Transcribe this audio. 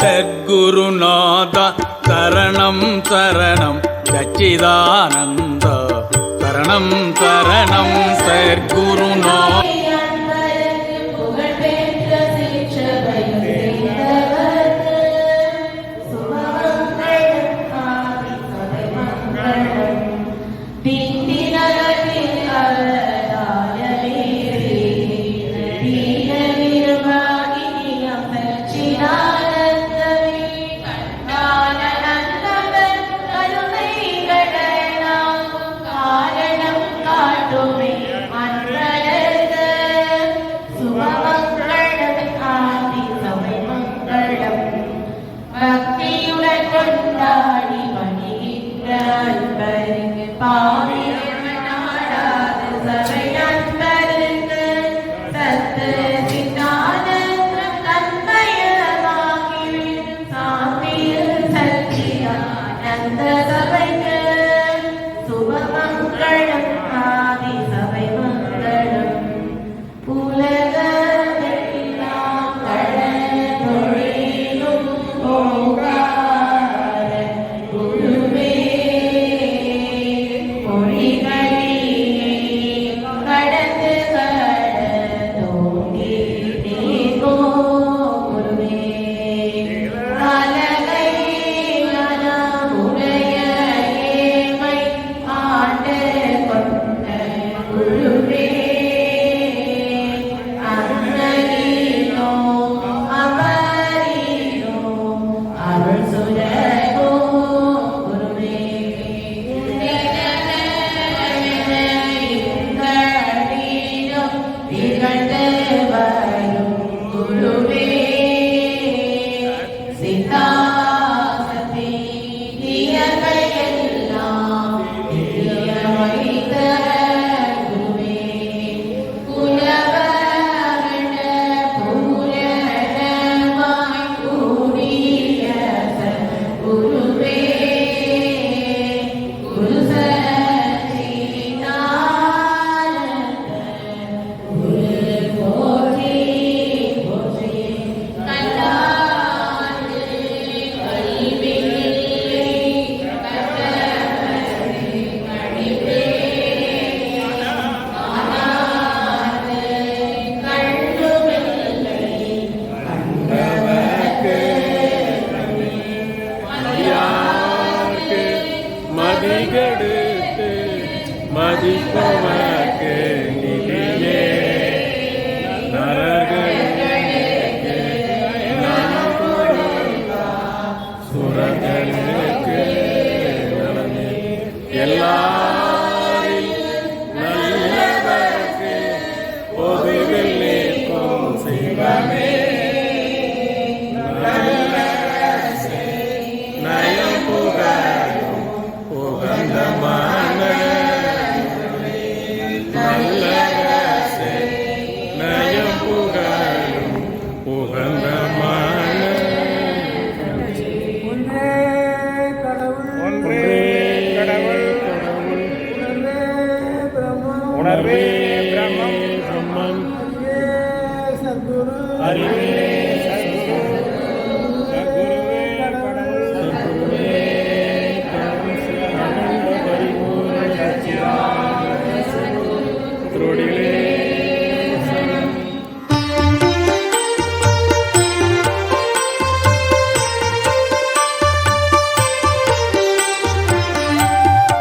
ஜக்குருநாத சரணம் சரணம் சச்சிதானந்த. சரணம் சரணம் சர்க்குரு 北京的。கொடுத்து மதிப்பவர்க்கு நீ सर्वे ब्रह्मं ब्रह्मन् हरिः